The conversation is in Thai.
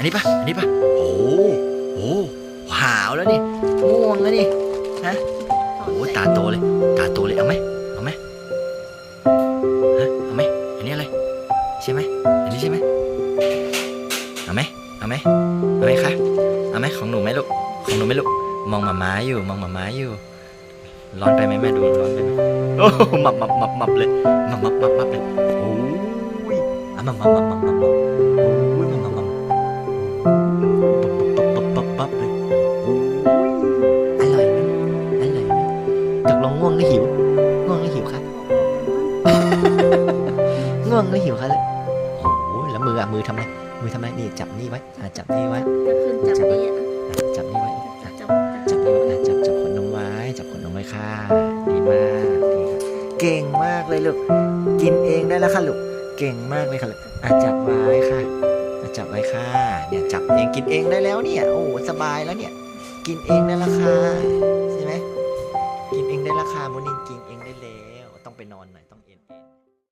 อันนี้ปะอันนี้ปะโอ้โหหาวแล้วนี่ง่วงแล้วนี่ฮะโอ้ตาโตเลย ตาโตเลยเอาไหมเอาไหมฮะเอาไหมอันนี้อะไรใช่ไหมอันนี้ใช่ไหมเอาไหมเอาไหมเอาไหมคะเอาไหมของหนูไหมลูกของหนูไหมลูกมองหมาม้าอยู่มองหมาม้าอยู่ ร้อนไปไหมแม่ดูร้อนไปไหมโอ้หมับมับมับมับเลยมับมับมับมับเลยโอ้ยอะมับมับมับมับมับมับโอ้ยมับมับมับ งง่วงหรือหิว ง่วงหรือหิวคะง่วงหรือหิวคะเลยโอ้ยแล้วมืออะมือทำอะไรมือทำอะไรนี่จับนี่ไว้อะจับนี่ไว้จะขึ้นจับนี่อะอะจับนี่ไว้อะจับจับนี่ไว้อะจับจับขนนมไว้ จับขนนมไว้ค่ะดีมากดีค่ะเก่งมากเลยลูก กินเองได้แล้วค่ะลูก เก่งมากเลยค่ะลูกอะจับไว้ค่ะอะจับไว้ค่ะ เนี่ยจับเองกินเองได้แล้วเนี่ย โอ้สบายแล้วเนี่ย กินเองได้และค่ะใช่ ได้ราคาโมนินกิงเองได้แล้ว ต้องไปนอนหน่อยต้องเอ็นเอ็น